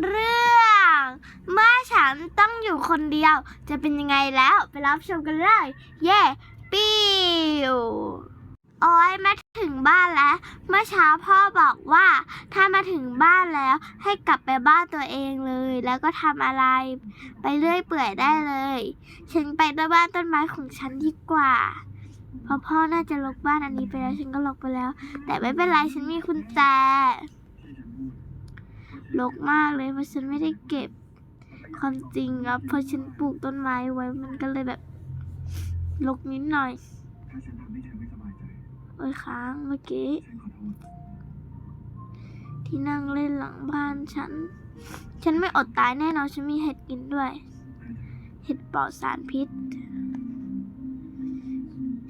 เรื่อง เมื่อฉันต้องอยู่คนเดียว จะเป็นยังไงแล้วไปรับชมกันเลย เย่ปิวโอ้ยมาถึงบ้านแล้ว เมื่อเช้าพ่อบอกว่า ถ้ามาถึงบ้านแล้วให้กลับไปบ้านตัวเองเลย แล้วก็ทำอะไร ไปเรื่อยเปื่อยได้เลย ฉันไปด้วยบ้านต้นไม้ของฉันดีกว่าเพราะพ่อน่าจะล็อกบ้านอันนี้ไปแล้วฉันก็ล็อกไปแล้ว แต่ไม่เป็นไรฉันมีกุญแจ ลกมากเลยเพราะฉันไม่ได้เก็บความจริงครับเพอฉันปลูกต้นไม้ไว้มันก็เลยแบบลกนิดหน่อยถ้าฉันทำให้เธอไม่สบายใจโอ้ยค้างเมื่อกี้ทษที่นั่งเล่นหลังบ้านฉัน ฉันไม่อดตายแน่นอนฉันมีเห็ดกินด้วย เห็ดปลอดสารพิษ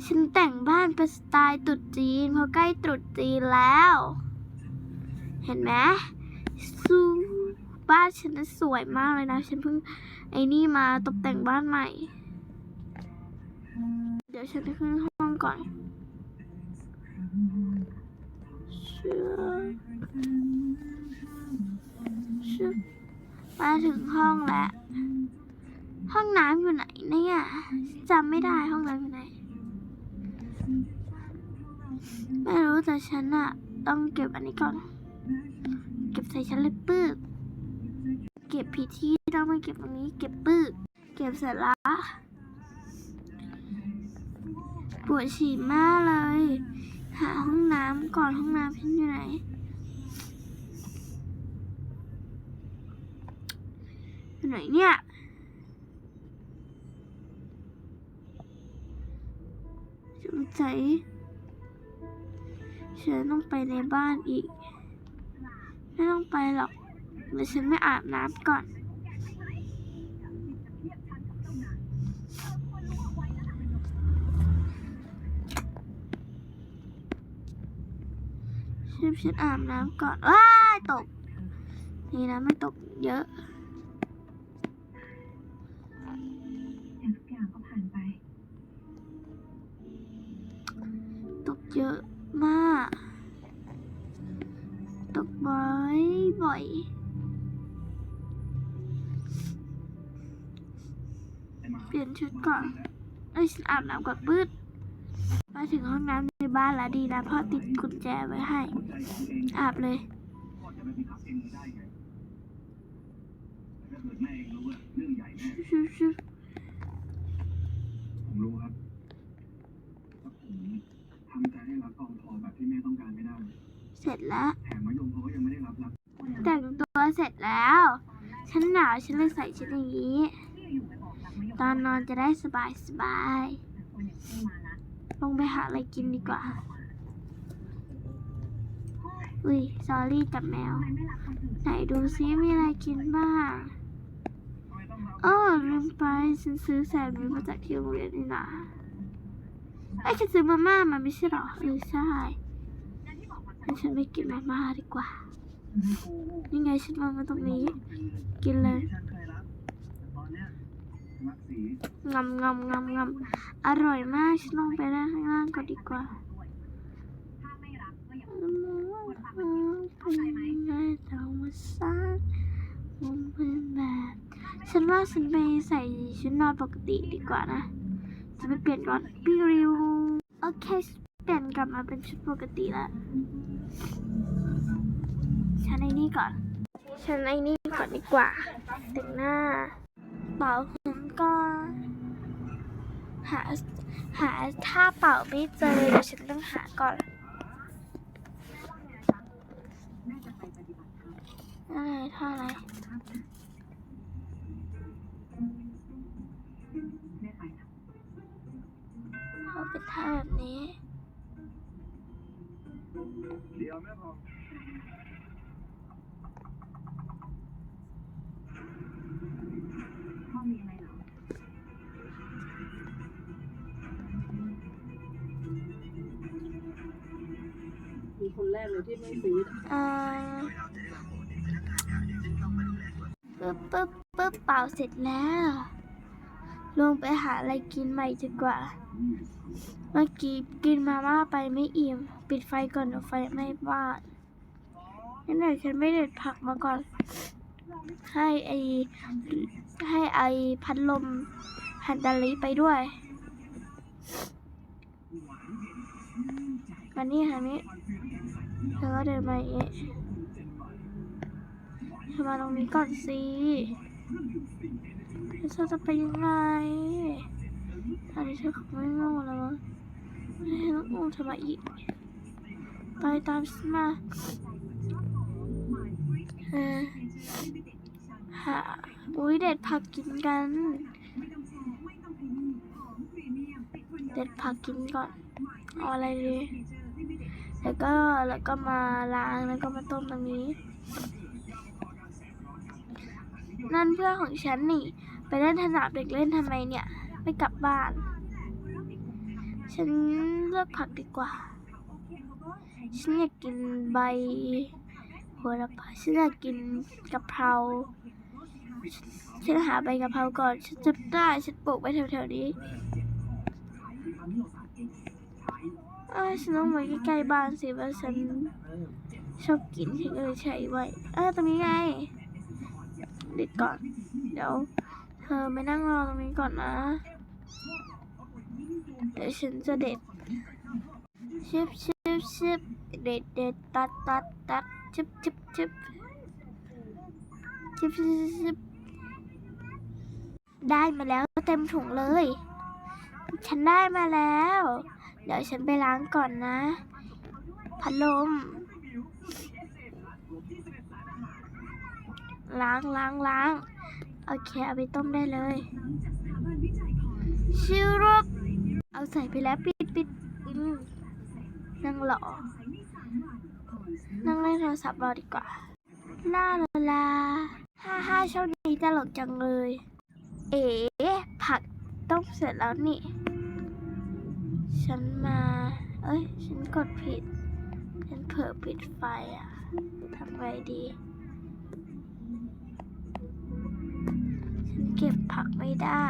ฉันแต่งบ้านเป็นสไตล์ตรุษจีนเพราะใกล้ตรุษจีนแล้ว เห็นไหม ซูบ้านฉันน่ะสวยมากเลยนะ ฉันเพิ่งไอ้นี่มาตกแต่งบ้านใหม่ เดี๋ยวฉันไปขึ้นห้องก่อนเชื่อ,ชอมาถึงห้องแล้ว ห้องน้ำอยู่ไหนเนี่ยจำไม่ได้ห้องน้ำอยู่ไหน ไม่รู้แต่ฉันอะต้องเก็บอันนี้ก่อน ใส่ชั้นเลยปื้ดเก็บผิดที่ต้องไม่เก็บตรงนี้ เก็บปื้ดเก็บเสร็จละปวดฉี่มากเลย หาห้องน้ำก่อนห้องน้ำฉันอยู่ไหนอยู่ไหนเนี่ยสงสัยฉันต้องไปในบ้านอีก ไม่ต้องไปหรอกเดี๋ยวฉันไม่อาบน้ำก่อน ฉันฉันอาบน้ำก่อนว้ายตก นี่นะไม่ตกเยอะแต่ทุกอย่างก็ผ่านไปตกเยอะมาก บ่อยไอ้หมาเปลี่ยนชุดก่อน เอ้ยฉันอาบน้ำก่อนปื๊ดมาถึงห้องน้ำในบ้านแล้วดีนะพ่อติดกุญแจไว้ให้หัวใจของเองอาบเลยพ่อจะไม่บังคับเองได้ไงถ้าเกิดแม่เองรู้ว่าเรื่องใหญ่แน่ชุบชุบผมรู้ครับว่าผมทำใจให้รับกองทอแบบที่แม่ต้องการไม่ได้ เสร็จแล้ว แถมมะยมเขาก็ยังไม่ได้รับรับ ตัวเสร็จแล้ว ฉันหนาวฉันเลยใส่ชุดอย่างนี้ ตอนนอนจะได้สบายสบาย ลงไปหาอะไรกินดีกว่า อุ้ยซอรี่กับแมว ไหนดูซิมีอะไรกินบ้างโอ้ลืมไปฉันซื้อแซนด์วิชมาจากที่โรงเรียนนี่นะไอ้ฉันซื้อมาม่ามาไม่ใช่หรอเออใช่งั้นฉันไปกินมาม่าดีกว่า นี่ไงฉันวางไว้ตรงนี้ กินเลยงำงำงำงำอร่อยมาก ฉันลงไปด้ข้างล่างก่อนดีกว่าถ้าไม่รักก็อย่าธรรมชาติมันเป็นแบบฉันว่าฉันไปใส่ชุดนอนปกติดีกว่านะ จะไปเปลี่ยนก่อนปิริว โอเค เปลี่ยนกลับมาเป็นชุดปกติแล้ว ฉันไอ้นี่ก่อน ฉันไอ้นี่ก่อนดีกว่า แต่งหน้าเป่าผมก่อนหาหาท่าเป่าไม่เจอเดี๋ยวฉันต้องหาก่อนอะไรท่าอะไรเขาเป็นท่าแบบนี้ เดี๋ยวแม่พอ คนแรกเลยที่ไม่ซื้ออ่าปึ๊บปึ๊บปึ๊บเป่าเสร็จแล้ว ลงไปหาอะไรกินใหม่ดีกว่า เมื่อกี้กินมาม่าไปไม่อิ่ม ปิดไฟก่อนเดี๋ยวไฟไหม้บ้านนั่นแหละฉันไม่เด็ดผักมาก่อน ให้ไอให้ไอพัดลมฮันดาลีไปด้วยมานี่ค่ะนี่ เธอก็เดินมาอย่างนี้เธอมาตรงนี้ก่อนสิแล้วเธอจะไปยังไงอันนี้เธอคงไม่โง่แล้วมั้งให้น้องอุ้มเธอมอีก ไปตามฉันมาเออหาอุ้ยเด็ดผักกินกัน เด็ดผักกินก่อน เอาอะไรดี แล้วก็แล้วก็มาล้างแล้วก็มาต้มตรงนี้ นั่นเพื่อนของฉันนี่ ไปเล่นสนามเด็กเล่นทำไมเนี่ยไม่กลับบ้าน ฉันเลือกผักดีกว่า ฉันอยากกินใบโหระพาฉันอยากกินกะเพราฉันหาใบกะเพราก่อน ฉันจำได้ ฉันปลูกไว้แถวๆนี้ เอ้ยฉันต้องไว้ใกล้ๆบ้านสิว่าฉันชอบกินฉันก็เลยใช้ไว้ เออตรงนี้ไงเด็ดก่อน เดี๋ยว เธอไม่นั่งรอตรงนี้ก่อนนะเดี๋ยวฉันจะเด็ดชิบชิบชิบเด็ดเด็ดตัดตัดตัดชิบชิบชิบชิบชิบชิบได้มาแล้วเต็มถุงเลย ฉันได้มาแล้ว เดี๋ยวฉันไปล้างก่อนนะ พัดลม ล้างล้างล้าง โอเค เอาไปต้มได้เลยชิรุปเอาใส่ไปแล้วปิดปิดนั่งหล่อนั่งเล่นโทรศัพท์รอดีกว่าลาลาลาฮ่าฮ่าช่วงนี้ตลกจังเลย เอ๋ผักต้มเสร็จแล้วนี่ ฉันมา เอ้ย ฉันกดผิด ฉันเผลอปิดไฟอะทำไงดี ฉันเก็บผักไม่ได้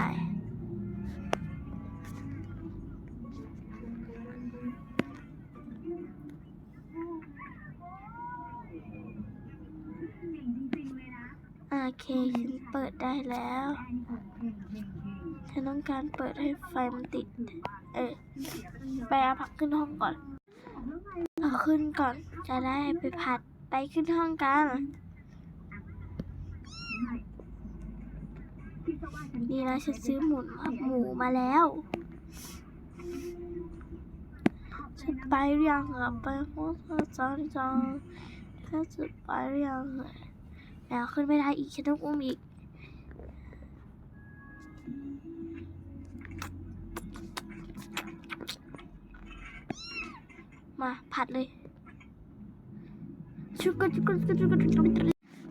โอเค ฉันเปิดได้แล้ว ฉันต้องการเปิดให้ไฟมันติด เออ ไปเอาผักขึ้นห้องก่อนเอาขึ้นก่อนจะได้ไปผัดไปขึ้นห้องกันดีนะฉันซื้อหมูหมูมาแล้ว ฉันไปหรือยังอะไปห้องจอนจอนถ้าจะไปหรือยังแล้วขึ้นไม่ได้อีกฉันต้องอุ้มอีก มาผัดเลยชุบกชุบกชุบกชุบกชุบ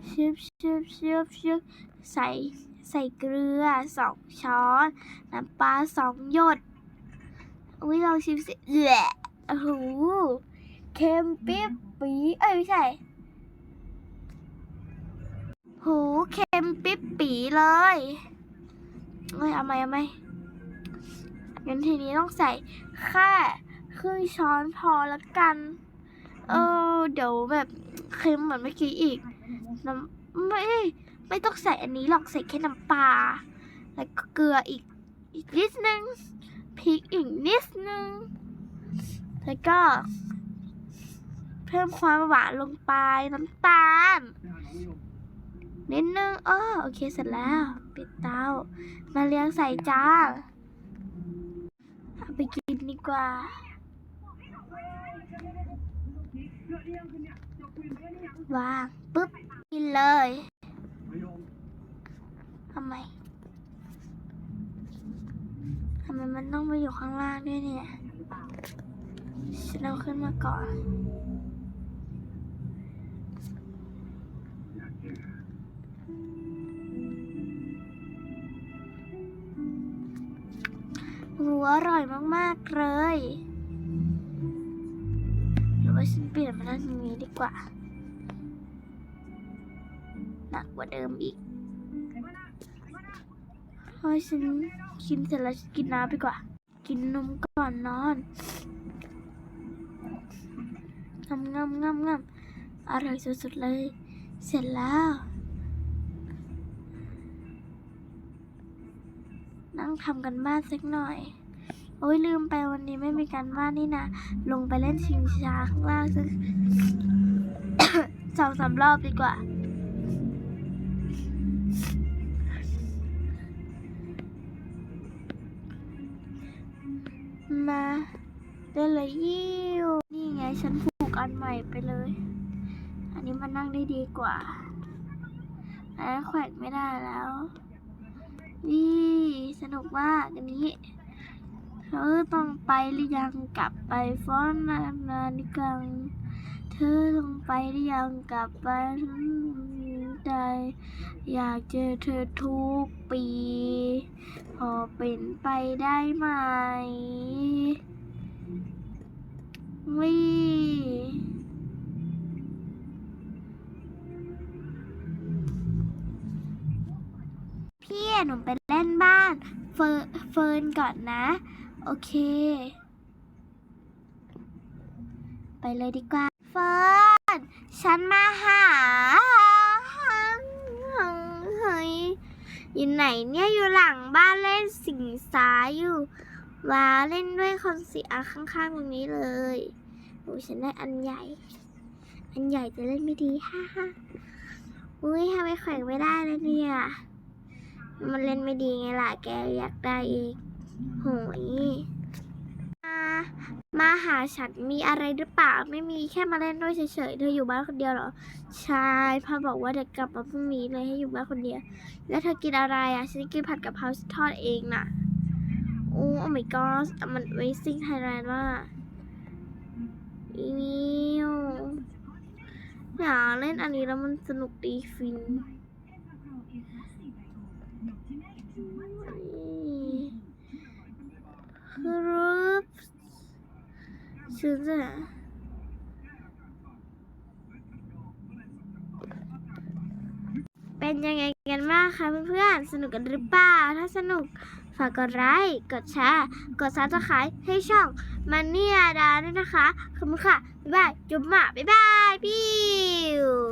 ชิบชิบชิบชิบใส่ใส่เกลือสองช้อนน้ำปลาสองหยดอุ้ยลองชิมสิแหละโอ้โหเค็มปี๊บปีเอ้ยไม่ใช่โหเค็มปิ๊บปีเลยเอ้ยเอาไหมเอาไหมงั้นทีนี้ต้องใส่แค่ ครึ่งช้อนพอละกัน เออ เดี๋ยวแบบเค็มเหมือนเมื่อกี้อีกน้ำไม่ไม่ต้องใส่อันนี้หรอกใส่แค่น้ำปลาแล้วก็เกลืออีกอีกนิดนึงพริกอีกนิดนึงแล้วก็ เพิ่มความหวานลงไปน้ำตาลนิดนึงอ้อโอเคเสร็จแล้ว ปิดเตา มาเลี้ยงใส่จานเอาไปกินดีกว่า วางปุ๊บกินเลยทำไมทำไมมันต้องไปอยู่ข้างล่างด้วยเนี่ยฉันเอาขึ้นมาก่อนหัวอร่อยมาก ๆ เลยาฉันเปลี่ยนมานั่งนี้ดีกว่าหนักกว่าเดิมอีกเฮ้ยฉันกินเสร็จแล้วกินน้ำดีกว่า กินนมก่อนนอนงำงำงำงำอร่อยสุดๆเลย เสร็จแล้ว นั่งทำกันบ้านสักหน่อย โอ้ยลืมไปวันนี้ไม่มีการบ้านนี่นะ ลงไปเล่นชิงช้าข้างล่างสักสองสามรอบดีกว่า มาได้เลยยิ้วนี่ไงฉันผูกอันใหม่ไปเลย อันนี้มันนั่งได้ดีกว่าอันนั้นแขวนไม่ได้แล้ววิสนุกมากอันนี้ เธอต้องไปหรือยังกลับไปฟ้อนนานานิกังเธอต้องไปหรือยังกลับไปใจอยากเจอเธอทุกปี พอเป็นไปได้ไหมวิพี่หนูไปเล่นบ้าน เฟิร์นเฟิร์นก่อนนะ โอเค ไปเลยดีกว่า เฟิร์นฉันมาหาเฮ้ยอยู่ไหนเนี่ยอยู่หลังบ้านเล่นสิงสาอยู่ว้าเล่นด้วยคนสีอาข้างๆตรงนี้เลยโอ้ฉันได้อันใหญ่ อันใหญ่จะเล่นไม่ดีฮ่าฮ่าอุ้ยทำไมแขวงไม่ได้เลยเนี่ย มันเล่นไม่ดีไงล่ะแกอยากได้อีก โหยมามาหาฉันมีอะไรหรือเปล่า ไม่มีแค่มาเล่นด้วยเฉยๆ เธออยู่บ้านคนเดียวเหรอ ใช่พ่อบอกว่าเดี๋ยวกลับมาพรุ่งนี้เลยให้อยู่บ้านคนเดียว แล้วเธอกินอะไรอะ ฉันกินผัดกะเพราทอดเองน่ะ โอ้ my god มัน Amazing Thailand มาอีวิวอยากเล่นอันนี้แล้วมันสนุกดีฟิน ครับชื่อจะเป็นยังไงกันบ้างคะเพื่อนๆ สนุกกันหรือเปล่า ถ้าสนุก ฝากกดไลค์ กดแชร์ กดซับสไครต์ให้ช่องมันนี่ดาด้วยนะคะ ขอบคุณค่ะ บ๊ายบาย จุ๊บหมาบ๊ายบายปิ้ว